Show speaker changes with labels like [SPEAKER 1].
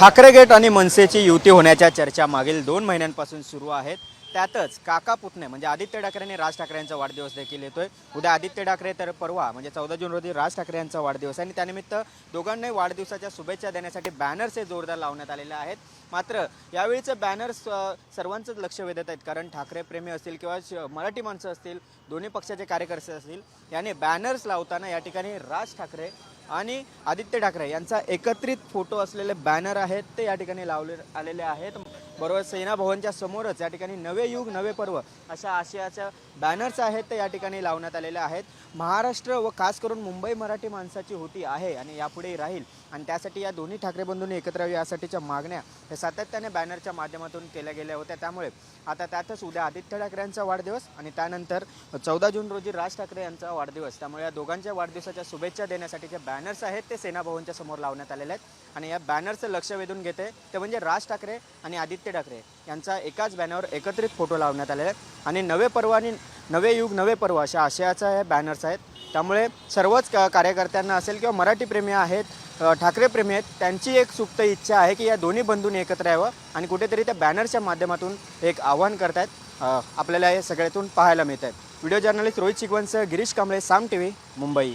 [SPEAKER 1] Thackeray gate आणि मनसेची युती होण्याच्या चर्चा मागील दोन महिन्यांपासून सुरू आहेत. त्यातच काका पुतणे म्हणजे आदित्य ठाकरे आणि राज ठाकरे यांचा वाढदिवस देखील येतोय. उद्या आदित्य ठाकरे तर परवा म्हणजे चौदा जून रोजी राज ठाकरे यांचा वाढदिवस आहे. आणि त्यानिमित्त दोघांनाही वाढदिवसाच्या शुभेच्छा देण्यासाठी बॅनर्स हे जोरदार लावण्यात आलेले आहेत. मात्र यावेळीचे बॅनर्स सर्वांचंच लक्ष वेधत आहेत. कारण ठाकरे प्रेमी असतील किंवा श- मराठी माणसं असतील दोन्ही पक्षाचे कार्यकर्ते असतील याने बॅनर्स लावताना या ठिकाणी राज ठाकरे आणि आदित्य ठाकरे यांचा एकत्रित फोटो असलेले बॅनर आहेत ते या ठिकाणी लावले आलेले आहेत. बरोबर सेना भवनच्या समोरच या ठिकाणी नवे युग नवे पर्व अशा आशयाच्या बॅनर्स आहेत ते या ठिकाणी लावण्यात आलेल्या आहेत. महाराष्ट्र व खास करून मुंबई मराठी माणसाची होती आहे आणि यापुढे राहील. आणि त्यासाठी या दोन्ही ठाकरे बंधूंनी एकत्र यावे यासाठीच्या मागण्या हे सातत्याने बॅनरच्या माध्यमातून केल्या गेल्या होत्या. त्यामुळे आता त्यातच उद्या आदित्य ठाकरे यांचा वाढदिवस आणि त्यानंतर चौदा जून रोजी राज ठाकरे यांचा वाढदिवस. त्यामुळे या दोघांच्या वाढदिवसाच्या शुभेच्छा देण्यासाठी जे बॅनर्स आहेत ते सेना भवनच्या समोर लावण्यात आलेले आहेत. आणि या बॅनरचं लक्ष वेधून घेते ते म्हणजे राज ठाकरे आणि आदित्य ठाकरे यांचा एकाच बॅनरवर एकत्रित फोटो लावण्यात आलेला आहेत आणि नवे पर्व आणि नवे युग नवे पर्व अशा आशयाचा हे बॅनर्स आहेत. त्यामुळे सर्वच का कार्यकर्त्यांना असेल किंवा मराठी प्रेमी आहेत ठाकरे प्रेमी आहेत त्यांची एक सुप्त इच्छा आहे की या दोन्ही बंधूंनी एकत्र यावं आणि कुठेतरी त्या बॅनरच्या माध्यमातून एक आव्हान करतायत आपल्याला हे सगळ्यातून पाहायला मिळत आहेत व्हिडिओ जर्नलिस्ट रोहित शिकवणसह गिरीश कांबळे साम टी व्ही मुंबई.